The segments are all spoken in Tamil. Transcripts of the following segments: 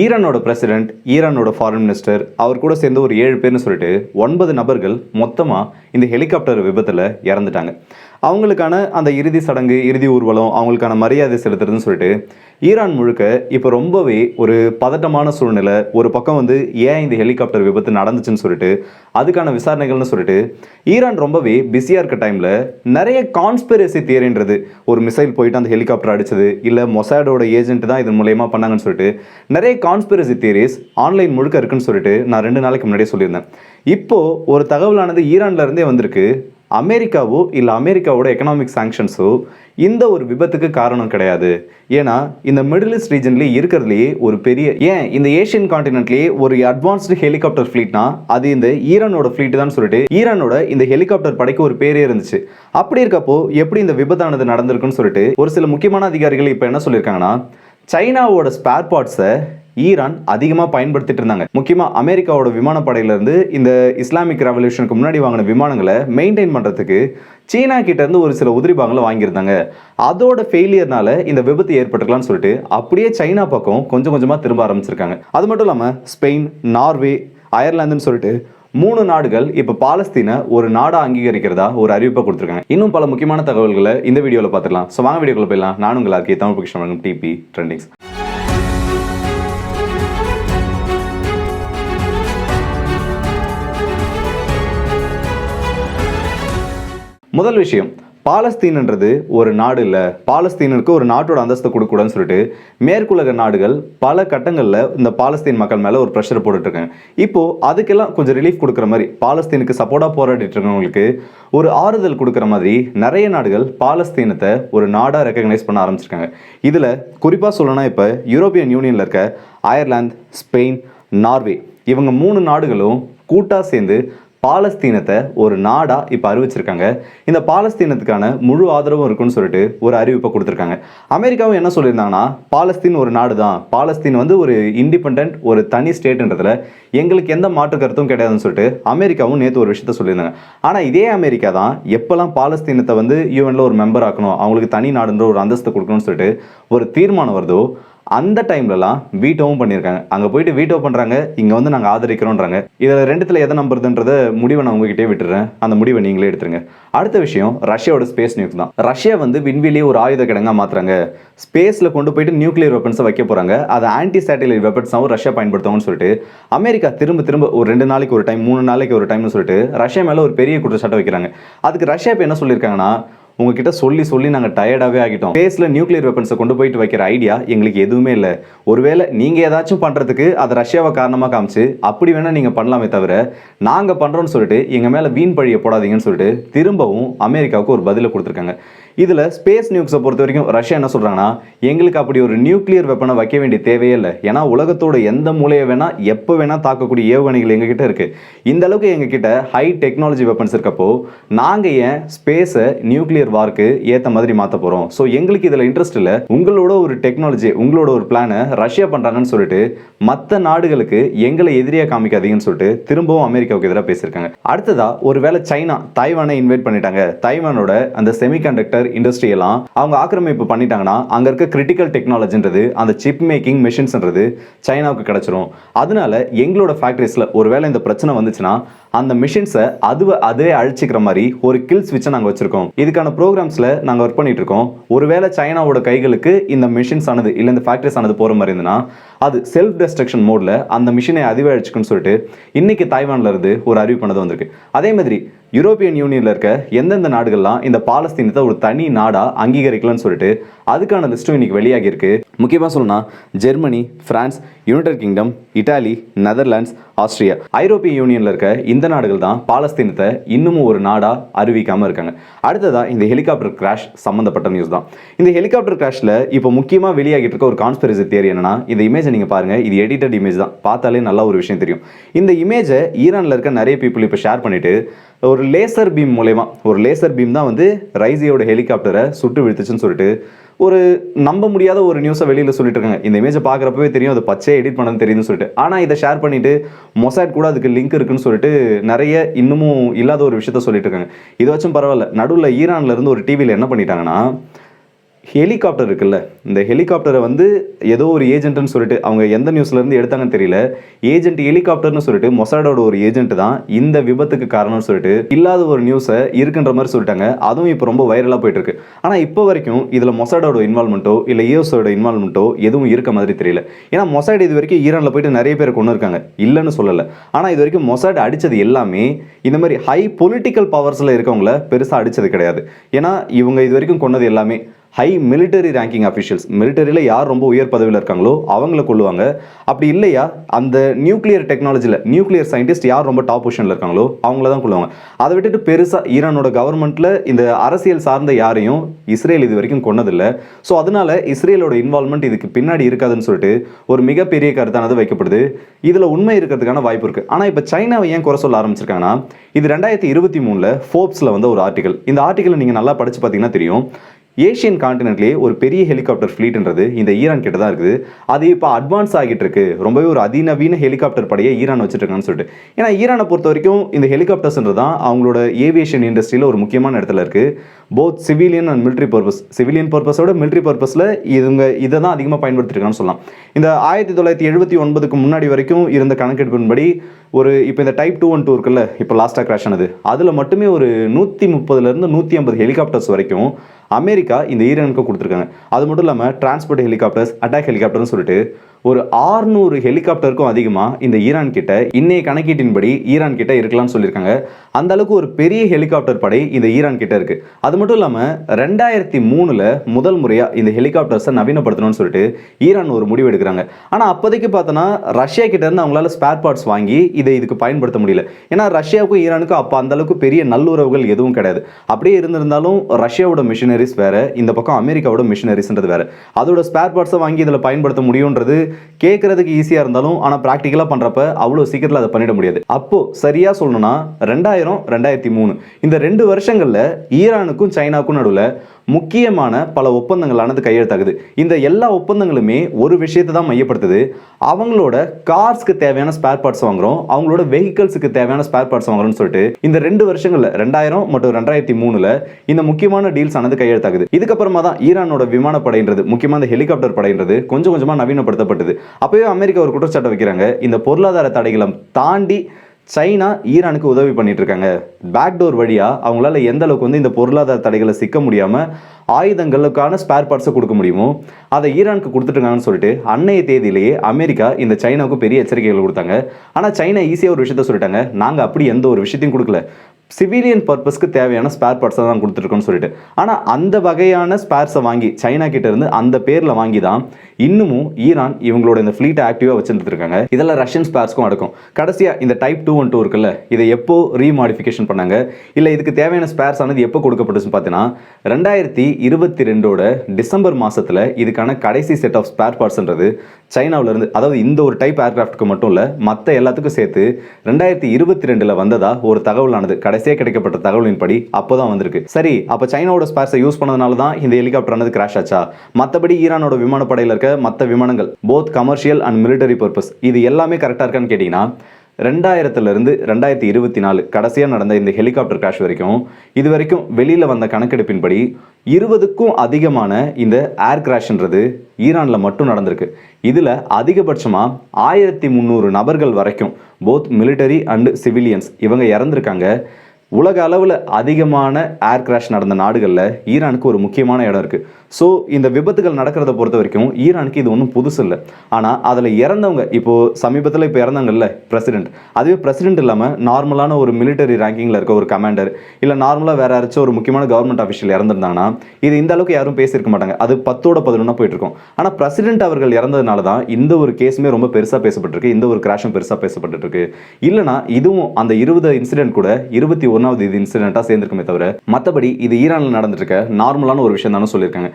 ஈரானோட பிரசிடென்ட் ஈரானோட ஃபாரின் மினிஸ்டர் அவர் கூட சேர்ந்து ஒரு ஏழு பேர்னு சொல்லிட்டு ஒன்பது நபர்கள் மொத்தமாக இந்த ஹெலிகாப்டர் விபத்தில் இறந்துட்டாங்க. அவங்களுக்கான அந்த இறுதி சடங்கு இறுதி ஊர்வலம் அவங்களுக்கான மரியாதை செலுத்துறதுன்னு சொல்லிட்டு ஈரான் முழுக்க இப்போ ரொம்பவே ஒரு பதட்டமான சூழ்நிலை. ஒரு பக்கம் வந்து ஏன் இந்த ஹெலிகாப்டர் விபத்து நடந்துச்சுன்னு சொல்லிட்டு அதுக்கான விசாரணைகள்னு சொல்லிட்டு ஈரான் ரொம்பவே பிஸியாக இருக்க டைமில் நிறைய கான்ஸ்பிரசி தியரின்றது ஒரு மிசைல் போயிட்டு அந்த ஹெலிகாப்டர் அடிச்சது இல்லை மொசாடோட ஏஜென்ட் தான் இதன் மூலயமா பண்ணாங்கன்னு சொல்லிட்டு நிறைய கான்ஸ்பிரசி தியரிஸ் ஆன்லைன் முழுக்க இருக்குன்னு சொல்லிட்டு நான் ரெண்டு நாளைக்கு முன்னாடியே சொல்லியிருந்தேன். இப்போது ஒரு தகவலானது ஈரான்லேருந்தே வந்திருக்கு. அமெரிக்காவோ இல்லை அமெரிக்காவோட எக்கனாமிக் சாங்ஷன்ஸோ இந்த ஒரு விபத்துக்கு காரணம் கிடையாது. ஏன்னா இந்த மிடில் ஈஸ்ட் ரீஜன்லேயே இருக்கிறதுலையே ஒரு பெரிய ஏன் இந்த ஏஷியன் காண்டினென்ட்லேயே ஒரு அட்வான்ஸ்டு ஹெலிகாப்டர் ஃப்ளீட்னா அது இந்த ஈரானோட ஃப்ளீட் தான் சொல்லிட்டு ஈரானோட இந்த ஹெலிகாப்டர் படைக்கு ஒரு பேரே இருந்துச்சு. அப்படி இருக்கப்போ எப்படி இந்த விபத்தானது நடந்திருக்குன்னு சொல்லிட்டு ஒரு சில முக்கியமான அதிகாரிகள் இப்போ என்ன சொல்லியிருக்காங்கன்னா சைனாவோட ஸ்பேர் பார்ட்ஸை ஈரான் அதிகமாக பயன்படுத்திட்டு இருந்தாங்க. முக்கியமாக அமெரிக்காவோட விமானப்படையிலேருந்து இந்த இஸ்லாமிக் ரெவல்யூஷனுக்கு முன்னாடி வாங்கின விமானங்களை மெயின்டைன் பண்ணுறதுக்கு சீனா கிட்ட இருந்து ஒரு சில உதிரி பாகங்களை வாங்கியிருந்தாங்க. அதோட ஃபெயிலியர்னால இந்த விபத்து ஏற்பட்டுக்கலாம்னு சொல்லிட்டு அப்படியே சைனா பக்கம் கொஞ்சம் கொஞ்சமாக திரும்ப ஆரம்பிச்சிருக்காங்க. அது மட்டும் இல்லாமல் ஸ்பெயின் நார்வே அயர்லாந்துன்னு சொல்லிட்டு மூணு நாடுகள் இப்போ பாலஸ்தீனை ஒரு நாடாக அங்கீகரிக்கிறதா ஒரு அறிவிப்பை கொடுத்துருக்காங்க. இன்னும் பல முக்கியமான தகவல்களை இந்த வீடியோவில் பார்த்துக்கலாம் ஸோ வாங்க வீடியோக்குள்ள போயிடலாம். நானும் உங்கள் ஆர்கே தமிழ் பொக்கிஷன் டிபி ட்ரெண்டிங்ஸ் முதல் விஷயம் பாலஸ்தீன்ன்றது ஒரு நாடு இல்லை. பாலஸ்தீனுக்கு ஒரு நாட்டோட அந்தஸ்தை கொடுக்கூடாதுன்னு சொல்லிட்டு மேற்குலக நாடுகள் பல கட்டங்களில் இந்த பாலஸ்தீன் மக்கள் மேலே ஒரு ப்ரெஷர் போட்டுட்ருக்காங்க. இப்போது அதுக்கெல்லாம் கொஞ்சம் ரிலீஃப் கொடுக்குற மாதிரி பாலஸ்தீனுக்கு சப்போர்ட்டாக போராடிட்டு இருக்கவங்களுக்கு ஒரு ஆறுதல் கொடுக்குற மாதிரி நிறைய நாடுகள் பாலஸ்தீனத்தை ஒரு நாடாக ரெக்கக்னைஸ் பண்ண ஆரம்பிச்சிருக்காங்க. இதில் குறிப்பாக சொல்லணும்னா இப்போ யூரோப்பியன் யூனியனில் இருக்க அயர்லாந்து ஸ்பெயின் நார்வே இவங்க மூணு நாடுகளும் கூட்டாக சேர்ந்து பாலஸ்தீனத்தை ஒரு நாடாக இப்போ அறிவிச்சிருக்காங்க. இந்த பாலஸ்தீனத்துக்கான முழு ஆதரவும் இருக்குன்னு சொல்லிட்டு ஒரு அறிவிப்பை கொடுத்துருக்காங்க. அமெரிக்காவும் என்ன சொல்லியிருந்தாங்கன்னா பாலஸ்தீன் ஒரு நாடு தான் பாலஸ்தீன் வந்து ஒரு இண்டிபெண்ட் ஒரு தனி ஸ்டேட்ன்றதுல எங்களுக்கு எந்த மாற்று கருத்தும் கிடையாதுன்னு சொல்லிட்டு அமெரிக்காவும் நேற்று ஒரு விஷயத்த சொல்லியிருந்தாங்க. ஆனால் இதே அமெரிக்கா தான் எப்போல்லாம் பாலஸ்தீனத்தை வந்து யூஎனில் ஒரு மெம்பர் ஆக்கணும் அவங்களுக்கு தனி நாடுன்ற ஒரு அந்தஸ்து கொடுக்கணும்னு சொல்லிட்டு ஒரு தீர்மானம் வருதோ அந்த டைம்லலாம் வீட்டோவும் பண்ணியிருக்காங்க. அங்கே போயிட்டு வீட்டோ பண்ணுறாங்க இங்கே வந்து நாங்கள் ஆதரிக்கிறோன்றாங்க. இதில் ரெண்டுத்தில் எதை நம்புறதுன்றத முடிவை நான் உங்ககிட்டே விட்டுறேன். அந்த முடிவை நீங்களே எடுத்துருங்க. அடுத்த விஷயம் ரஷ்யாவோட ஸ்பேஸ் நியூஸ் தான். ரஷ்யா வந்து விண்வெளியே ஒரு ஆயுத கிடங்கா மாற்றுறாங்க ஸ்பேஸில் கொண்டு போயிட்டு நியூக்ளியர் வெப்பன்ஸை வைக்க போகிறாங்க அதை ஆன்டி சேட்டலைட் வெப்பன்ஸாகவும் ரஷ்யா பயன்படுத்துவாங்கன்னு சொல்லிட்டு அமெரிக்கா திரும்ப திரும்ப ஒரு ரெண்டு நாளைக்கு ஒரு டைம் மூணு நாளைக்கு ஒரு டைம்னு சொல்லிட்டு ரஷ்யா மேலே ஒரு பெரிய குற்றச்சாட்டை வைக்கிறாங்க. அதுக்கு ரஷ்யா இப்போ என்ன சொல்லியிருக்காங்கன்னா உங்ககிட்ட சொல்லி சொல்லி நாங்கள் டயர்டாகவே ஆகிட்டோம். ஸ்பேஸில் நியூக்ளியர் வெப்பன்ஸை கொண்டு போயிட்டு வைக்கிற ஐடியா எங்களுக்கு எதுவுமே இல்லை. ஒருவேளை நீங்கள் ஏதாச்சும் பண்ணுறதுக்கு அதை ரஷ்யாவை காரணமாக காமிச்சு அப்படி வேணால் நீங்கள் பண்ணலாமே தவிர நாங்கள் பண்ணுறோன்னு சொல்லிட்டு எங்கள் மேலே வீண் பழியை போடாதீங்கன்னு சொல்லிட்டு திரும்பவும் அமெரிக்காவுக்கு ஒரு பதிலை கொடுத்துருக்காங்க. இதில் ஸ்பேஸ் நியூக்ஸை பொறுத்த வரைக்கும் ரஷ்யா என்ன சொல்கிறாங்கன்னா எங்களுக்கு அப்படி ஒரு நியூக்ளியர் வெப்பனை வைக்க வேண்டிய தேவையே இல்லை. ஏன்னா உலகத்தோட எந்த மூலையை வேணால் எப்போ வேணால் தாக்கக்கூடிய ஏவுகணைகள் எங்ககிட்ட இருக்குது இந்த அளவுக்கு எங்ககிட்ட ஹை டெக்னாலஜி வெப்பன்ஸ் இருக்கப்போ நாங்கள் ஏன் ஸ்பேஸை நியூக்ளியர் வார்க்கு ஏற்ற மாதிரி மாற்ற போகிறோம் ஸோ எங்களுக்கு இதில் இன்ட்ரெஸ்ட் இல்லை. உங்களோட ஒரு டெக்னாலஜி உங்களோட ஒரு பிளானை ரஷ்யா பண்ணுறாங்கன்னு சொல்லிட்டு மற்ற நாடுகளுக்கு எங்களை எதிரியாக காமிக்காதீங்கன்னு சொல்லிட்டு திரும்பவும் அமெரிக்காவுக்கு எதிராக பேசியிருக்காங்க. அடுத்ததா ஒருவேளை சைனா தைவானை இன்வைட் பண்ணிட்டாங்க. தைவானோட அந்த செமிகண்டக்டர் இண்டஸ்ட்ரி எல்லாம் அவங்க ஆக்கிரமிப்பு பண்ணிட்டாங்கன்னா அங்க இருக்க கிரிட்டிக்கல் டெக்னாலஜின்றது அந்த சிப் மேக்கிங் மிஷின்ஸ்ன்றது சைனாவுக்கு கிடைச்சிரும். அதனால எங்களோட ஃபேக்டரிஸ்ல ஒருவேளை இந்த பிரச்சனை வந்துச்சுன்னா அந்த மிஷின்ஸை அதுவை அதே அழிச்சிக்கிற மாதிரி ஒரு கில் ஸ்விட்சை நாங்கள் வச்சிருக்கோம். இதுக்கான ப்ரோக்ராம்ஸில் நாங்கள் ஒர்க் பண்ணிட்டு இருக்கோம். ஒருவேளை சைனாவோட கைகளுக்கு இந்த மிஷின்ஸ் ஆனது இல்லை இந்த ஃபேக்டரிஸ் ஆனது போகிற மாதிரி இருந்ததுன்னா அது செல்ஃப் டெஸ்ட்ரக்ஷன் மோடில் அந்த மிஷினை அதுவே அழிச்சுக்குன்னு சொல்லிட்டு இன்னைக்கு தாய்வான்ல இருந்து ஒரு அறிவு பண்ணது வந்திருக்கு. அதே மாதிரி யூரோப்பியன் யூனியனில் இருக்க எந்தெந்த நாடுகள்லாம் இந்த பாலஸ்தீனத்தை ஒரு தனி நாடாக அங்கீகரிக்கலன்னு சொல்லிட்டு அதுக்கான லிஸ்ட்டும் இன்றைக்கி வெளியாகியிருக்கு முக்கியமாக சொல்லணும்னா Germany France United Kingdom Italy Netherlands Austria ஐரோப்பிய யூனியனில் இருக்க இந்த நாடுகள் தான் பாலஸ்தீனத்தை இன்னமும் ஒரு நாடாக அறிவிக்காமல் இருக்காங்க. அடுத்ததாக இந்த ஹெலிகாப்டர் கிராஷ் சம்மந்தப்பட்ட நியூஸ் தான். இந்த ஹெலிகாப்டர் கிராஷில் இப்போ முக்கியமாக வெளியாகிட்டு இருக்க ஒரு கான்ஸ்பிரசி தியரி என்னன்னா இந்த இமேஜை நீங்கள் பாருங்கள் இது எடிட்டட் இமேஜ் தான். பார்த்தாலே நல்ல ஒரு விஷயம் தெரியும். இந்த இமேஜை ஈரானில் இருக்க நிறைய பீப்புள் இப்போ ஷேர் பண்ணிவிட்டு ஒரு லேசர் பீம் மூலயமா ஒரு லேசர் பீம் தான் வந்து ரைசியோட ஹெலிகாப்டரை சுட்டு விழுத்துச்சுன்னு சொல்லிட்டு ஒரு நம்ப முடியாத ஒரு நியூஸை வெளியில் சொல்லிட்டு இருக்காங்க. இந்த இமேஜை பார்க்குறப்பவே தெரியும் அது பச்சையை எடிட் பண்ணது தெரியுதுன்னு சொல்லிட்டு. ஆனால் இதை ஷேர் பண்ணிட்டு மொசாட் கூட அதுக்கு லிங்க் இருக்குன்னு சொல்லிட்டு நிறைய இன்னமும் இல்லாத ஒரு விஷயத்த சொல்லிட்டு இருக்காங்க. இது வச்சும் பரவாயில்ல. நடுவில் ஈரான்லேருந்து ஒரு டிவியில் என்ன பண்ணிட்டாங்கன்னா ஹெலிகாப்டர் இருக்குல்ல இந்த ஹெலிகாப்டரை வந்து ஏதோ ஒரு ஏஜென்ட்னு சொல்லிட்டு அவங்க எந்த நியூஸ்லேருந்து எடுத்தாங்கன்னு தெரியல. ஏஜென்ட் ஹெலிகாப்டர்னு சொல்லிட்டு மொசாடோட ஒரு ஏஜென்ட் தான் இந்த விபத்துக்கு காரணம்னு சொல்லிட்டு இல்லாத ஒரு நியூஸை இருக்குன்ற மாதிரி சொல்லிட்டாங்க. அதுவும் இப்போ ரொம்ப வைரலாக போயிட்டு இருக்கு ஆனால் இப்போ வரைக்கும் இதில் மொசாடோட இன்வால்மெண்ட்டோ இல்லை ஏஎஸோட இன்வால்மெண்ட்டோ எதுவும் இருக்க மாதிரி தெரியல. ஏன்னா மொசாட் இது வரைக்கும் ஈரானில் போயிட்டு நிறைய பேர் கொண்டு இருக்காங்க. இல்லைன்னு சொல்லலை. ஆனால் இது வரைக்கும் மொசாட் அடித்தது எல்லாமே இந்த மாதிரி ஹை பொலிட்டிக்கல் பவர்ஸில் இருக்கவங்கள பெருசாக அடித்தது கிடையாது. ஏன்னா இவங்க இது வரைக்கும் கொண்டது எல்லாமே ஹை மிலிட்டரி ரேங்கிங் அஃபிஷியல்ஸ் மிலிட்டரியில் யார் ரொம்ப உயர் பதவியில் இருக்காங்களோ அவங்கள கொள்ளுவாங்க அப்படி இல்லையா அந்த நியூக்ளியர் டெக்னாலஜியில் நியூக்ளியர் சயின்டிஸ்ட் யார் ரொம்ப டாப் பொசிஷனில் இருக்காங்களோ அவங்கள தான் கொள்ளுவாங்க அதை விட்டுட்டு பெருசாக ஈரானோட கவர்மெண்ட்டில் இந்த அரசியல் சார்ந்த யாரையும் இஸ்ரேல் இது வரைக்கும் கொன்னதில்லை. ஸோ அதனால இஸ்ரேலோட இன்வால்மெண்ட் இதுக்கு பின்னாடி இருக்காதுன்னு சொல்லிட்டு ஒரு மிகப்பெரிய கருத்தானது வைக்கப்படுது. இதில் உண்மை இருக்கிறதுக்கான வாய்ப்பு இருக்குது ஆனால் இப்போ சைனாவை ஏன் குறை சொல்ல ஆரம்பிச்சிருக்காங்கன்னா இது ரெண்டாயிரத்தி இருபத்தி மூணில் ஃபோர்ப்ஸில் வந்த ஒரு ஆர்டிகல் இந்த ஆர்டிக்கலை நீங்கள் நல்லா படித்து பார்த்தீங்கன்னா தெரியும். ஏஷியன் காண்டினென்ட்லேயே ஒரு பெரிய ஹெலிகாப்டர் ஃப்ளீட்ன்றது இந்த ஈரான் கிட்ட தான் இருக்குது. அது இப்போ அட்வான்ஸ் ஆகிட்டு இருக்கு. ரொம்பவே ஒரு அதிநவீன ஹெலிகாப்டர் படையை ஈரான் வச்சுருக்காங்கன்னு சொல்லிட்டு. ஏன்னா ஈரானை பொறுத்த வரைக்கும் இந்த ஹெலிகாப்டர்ஸ்ன்றது தான் அவங்களோட ஏவியேஷன் இண்டஸ்ட்ரியில் ஒரு முக்கியமான இடத்துல இருக்குது both civilian and military purpose civilian பர்பஸோட military பர்பஸில் இவங்க இதை தான் அதிகமாக பயன்படுத்திருக்கான்னு சொல்லலாம். இந்த ஆயிரத்தி தொள்ளாயிரத்தி எழுபத்தி ஒன்பதுக்கு முன்னாடி வரைக்கும் இருந்த கணக்கெடுப்பின்படி ஒரு இப்போ இந்த டைப் டூ ஒன் டூ இருக்குல்ல இப்போ லாஸ்ட்டாக கிராஷ் ஆனது. அதில் மட்டுமே ஒரு நூற்றி முப்பதுலேருந்து நூற்றி ஐம்பது ஹெலிகாப்டர்ஸ் வரைக்கும் அமெரிக்கா இந்த ஈரானுக்கு கொடுத்துருக்காங்க. அது மட்டும் இல்லாமல் டிரான்ஸ்போர்ட் ஹெலிகாப்டர்ஸ் அட்டாக் ஹெலிகாப்டர்னு சொல்லிட்டு ஒரு ஆறுநூறு ஹெலிகாப்டருக்கும் அதிகமாக இந்த ஈரான் கிட்ட இன்னைய கணக்கீட்டின்படி ஈரான் கிட்ட இருக்கலாம்னு சொல்லியிருக்காங்க. அந்த அளவுக்கு ஒரு பெரிய ஹெலிகாப்டர் படை இந்த ஈரான் கிட்ட இருக்கு. அது மட்டும் இல்லாமல் ரெண்டாயிரத்தி மூணுல முதல் முறையாக இந்த ஹெலிகாப்டர்ஸை நவீனப்படுத்தணும்னு சொல்லிட்டு ஈரான் ஒரு முடிவு எடுக்கிறாங்க. ஆனால் அப்போதைக்கு பார்த்தோன்னா ரஷ்யா கிட்ட இருந்து அவங்களால ஸ்பேர் பார்ட்ஸ் வாங்கி இதை இதுக்கு பயன்படுத்த முடியல. ஏன்னா ரஷ்யாவுக்கும் ஈரானுக்கும் அப்போ அந்த அளவுக்கு பெரிய நல்லுறவுகள் எதுவும் கிடையாது. அப்படியே இருந்திருந்தாலும் ரஷ்யாவோட மிஷினரிஸ் வேற இந்த பக்கம் அமெரிக்காவோட மிஷினரிஸ்ன்றது வேற. அதோட ஸ்பேர் பார்ட்ஸை வாங்கி இதில் பயன்படுத்த முடியுன்றது கேட்கறதுக்கு ஈஸியாக இருந்தாலும் ஆனால் ப்ராக்டிக்கலாக பண்ணுறப்ப அவ்வளோ சீக்கிரத்தில் அதை பண்ணிட முடியாது. அப்போ சரியாக சொல்லணும்னா ரெண்டாயிரம் ரெண்டாயிரத்தி மூணு. இந்த ரெண்டு வருஷங்களில் ஈரானுக்கும் சைனாவுக்கும் நடுவில் முக்கியமான பல ஒப்பந்தங்களானது கையெழுத்தாகுது. இந்த எல்லா ஒப்பந்தங்களுமே ஒரு விஷயத்தை தான் மையப்படுத்துது. அவங்களோட கார்ஸ்க்கு தேவையான ஸ்பேர் பார்ட்ஸ் வாங்குறோம். அவங்களோட வெஹிக்கல்ஸுக்கு தேவையான ஸ்பேர் பார்ட்ஸ் வாங்குறோம்னு சொல்லிட்டு இந்த ரெண்டு வருஷங்கள்ல ரெண்டாயிரம் மற்றும் ரெண்டாயிரத்தி மூணுல இந்த முக்கியமான டீல்ஸ் ஆனது கையெழுத்தாகுது. இதுக்கப்புறமா தான் ஈரானோட விமானப்படைன்றது முக்கியமாக இந்த ஹெலிகாப்டர் படைன்றது கொஞ்சம் கொஞ்சமாக நவீனப்படுத்தப்பட்டது. அப்பவே அமெரிக்கா ஒரு குற்றச்சாட்டை வைக்கிறாங்க. இந்த பொருளாதார தடைகளை தாண்டி சைனா ஈரானுக்கு உதவி பண்ணிட்டு இருக்காங்க பேக்டோர் வழியாக அவங்களால எந்த அளவுக்கு வந்து இந்த பொருளாதார தடைகளை சிக்க முடியாமல் ஆயுதங்களுக்கான ஸ்பேர் பார்ட்ஸை கொடுக்க முடியுமோ அதை ஈரானுக்கு கொடுத்துட்டாங்கன்னு சொல்லிட்டு அன்னைய தேதியிலேயே அமெரிக்கா இந்த சைனாவுக்கு பெரிய எச்சரிக்கைகள் கொடுத்தாங்க. ஆனால் சைனா ஈஸியாக ஒரு விஷயத்த சொல்லிட்டாங்க. நாங்கள் அப்படி எந்த ஒரு விஷயத்தையும் கொடுக்கல. சிவிலியன் பர்பஸ்க்கு தேவையான ஸ்பேர் பார்ட்ஸை தான் கொடுத்துருக்கோம்னு சொல்லிட்டு. ஆனால் அந்த வகையான ஸ்பேர்ஸை வாங்கி சைனா கிட்ட இருந்து அந்த பேரில் வாங்கி தான் இன்னமும் ஈரான் இவங்களோட இந்த ஃப்ளீட்டை ஆக்டிவாக வச்சுருந்துருக்காங்க. இதெல்லாம் ரஷ்யன் ஸ்பேர்ஸ்க்கும் அடக்கும். கடைசியாக இந்த டைப் டூ ஒன் டூ இருக்குல்ல இதை எப்போ ரீமாடிஃபிகேஷன் பண்ணாங்க? இல்லை இதுக்கு தேவையான ஸ்பேர்ஸ் ஆனது எப்போ கொடுக்கப்பட்டுச்சுன்னு பார்த்தீங்கன்னா ரெண்டாயிரத்தி இருபத்தி ரெண்டோட டிசம்பர் மாதத்தில் இதுக்கான கடைசி செட் ஆஃப் ஸ்பேர் பார்ட்ஸ்ன்றது சைனாவிலேருந்து அதாவது இந்த ஒரு டைப் ஏர்கிராஃப்ட்க்கு மட்டும் இல்லை மற்ற எல்லாத்துக்கும் சேர்த்து ரெண்டாயிரத்தி இருபத்தி ரெண்டில் வந்ததா ஒரு தகவலானது. கடைசியாக கிடைக்கப்பட்ட தகவலின்படி அப்போ தான் வந்திருக்கு. சரி அப்போ சைனாவோட ஸ்பேர்ஸை யூஸ் பண்ணதுனால தான் இந்த ஹெலிகாப்டர் ஆனது கிராஷ் ஆச்சா? மற்றபடி ஈரானோட விமானப்படையில் இருக்க மற்ற விமானங்கள் both commercial and military purpose இது எல்லாமே கரெக்டாக இருக்கான்னு கேட்டிங்கன்னா ரெண்டாயிரத்துலேருந்து ரெண்டாயிரத்தி இருபத்தி நாலு கடைசியாக நடந்த இந்த ஹெலிகாப்டர் கிராஷ் வரைக்கும் இது வரைக்கும் வெளியில் வந்த கணக்கெடுப்பின்படி இருபதுக்கும் அதிகமான இந்த ஏர் கிராஷ்ன்றது ஈரானில் மட்டும் நடந்திருக்கு. இதில் அதிகபட்சமாக ஆயிரத்தி முந்நூறு நபர்கள் வரைக்கும் போத் மிலிட்டரி அண்டு சிவிலியன்ஸ் இவங்க இறந்துருக்காங்க. உலக அளவில் அதிகமான ஏர் கிராஷ் நடந்த நாடுகளில் ஈரானுக்கு ஒரு முக்கியமான இடம் இருக்குது ஸோ இந்த விபத்துகள் நடக்கிறத பொறுத்த வரைக்கும் ஈரானுக்கு இது ஒன்றும் புதுசு இல்லை. ஆனால் அதில் இறந்தவங்க இப்போது சமீபத்தில் இப்போ இறந்தாங்கல்ல பிரசிடென்ட் அதுவே பிரசிடென்ட் இல்லாமல் நார்மலான ஒரு மிலிட்டரி ரேங்கிங்கில் இருக்க ஒரு கமாண்டர் இல்லை நார்மலாக வேறு யாராச்சும் ஒரு முக்கியமான கவர்மெண்ட் அஃபிஷியல் இறந்துருந்தாங்கன்னா இது இந்த அளவுக்கு யாரும் பேசியிருக்க மாட்டாங்க. அது பத்தோட பதினொன்னா போயிட்டு இருக்கும் ஆனால் பிரசிடென்ட் அவர்கள் இறந்ததுனால தான் இந்த ஒரு கேஸுமே ரொம்ப பெருசாக பேசப்பட்டிருக்கு இந்த ஒரு கிராஷும் பெருசாக பேசப்பட்டுருக்கு. இல்லைனா இதுவும் அந்த இருபது இன்சிடென்ட் கூட இருபத்தி ஒன்றாவது இது இன்சிடென்ட்டாக சேர்ந்துருக்குமே தவிர மற்றபடி இது ஈரானில் நடந்துட்டு இருக்க நார்மலான ஒரு விஷயம் தானே சொல்லியிருக்காங்க.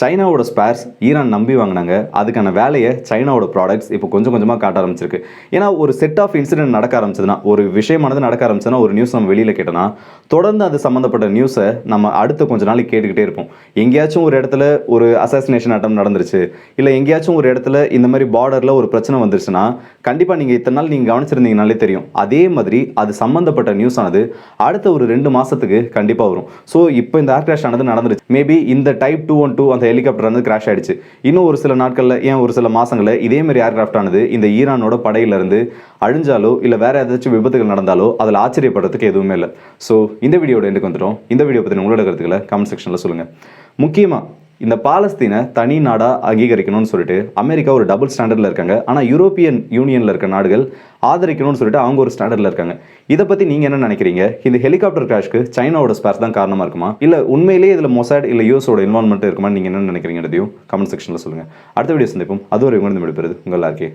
சைனாவோட ஸ்பேர்ஸ் ஈரான் நம்பி வாங்கினாங்க. அதுக்கான வேலையை சைனாவோட ப்ராடக்ட்ஸ் இப்போ கொஞ்சம் கொஞ்சமாக காட்ட ஆரம்பிச்சிருக்கு. ஏன்னா ஒரு செட் ஆஃப் இன்சிடென்ட் நடக்க ஆரம்பிச்சதுன்னா ஒரு விஷயமானது நடக்க ஆரம்பிச்சதுன்னா ஒரு நியூஸ் நம்ம வெளியில் கேட்டோன்னா தொடர்ந்து அது சம்மந்தப்பட்ட நியூஸை நம்ம அடுத்த கொஞ்ச நாளைக்கு கேட்டுக்கிட்டே இருப்போம். எங்கேயாச்சும் ஒரு இடத்துல ஒரு அசாசினேஷன் அட்டம் நடந்துருச்சு இல்லை எங்கேயாச்சும் ஒரு இடத்துல இந்த மாதிரி பார்டரில் ஒரு பிரச்சனை வந்துருச்சுன்னா கண்டிப்பாக நீங்கள் இத்தனை நாள் நீங்கள் கவனிச்சிருந்தீங்கனாலே தெரியும். அதே மாதிரி அது சம்மந்தப்பட்ட நியூஸ் ஆனது அடுத்த ஒரு ரெண்டு மாதத்துக்கு கண்டிப்பாக வரும். ஸோ இப்போ இந்த ஏர் கிராஷ் ஆனது நடந்துருச்சு. மேபி இந்த டைப் டூ ஒன் டூ அந்த ஹெலிகாப்டர் வந்து கிராஷ் ஆயிடுச்சு. இன்னும் ஒரு சில நாட்களில் ஏன் ஒரு சில மாதங்களில் இதேமாரி ஏர்கிராஃப்ட் ஆனது இந்த ஈரானோட படையிலிருந்து அழிஞ்சாலோ இல்லை வேறு ஏதாச்சும் விபத்துகள் நடந்தாலோ அதில் ஆச்சரியப்படுறதுக்கு எதுவுமே இல்லை. ஸோ இந்த வீடியோட எண்டுக்கு வந்துட்டோம். இந்த வீடியோ பற்றி உங்களோட கருத்துக்களை கமெண்ட் செக்ஷனில் சொல்லுங்கள் முக்கியமாக இந்த பாலஸ்தீனை தனி நாடாக அங்கீகரிக்கணும்னு சொல்லிட்டு அமெரிக்கா ஒரு டபுள் ஸ்டாண்டர்டில் இருக்காங்க. ஆனால் யூரோப்பியன் யூனியனில் இருக்க நாடுகள் ஆதரிக்கணும்னு சொல்லிட்டு அவங்க ஒரு ஸ்டாண்டர்டில் இருக்காங்க. இதை பற்றி நீங்கள் என்ன நினைக்கிறீங்க? இந்த ஹெலிகாப்டர் கிராஷ்க்கு சைனாவோட ஸ்பேர்ஸ் தான் காரணமாக இருக்குமா? இல்லை உண்மையிலேயே இதில் மொசாட் இல்லை யூஎஸோட இன்வால்மெண்ட் இருக்குமா நீங்கள் என்ன நினைக்கிறீங்கிறதையும் கமெண்ட் செக்ஷனில் சொல்லுங்கள் அடுத்த வீடியோ சந்திப்போம். அது ஒரு உங்கள் விடுப்பது உங்கள் எல்லாருக்கே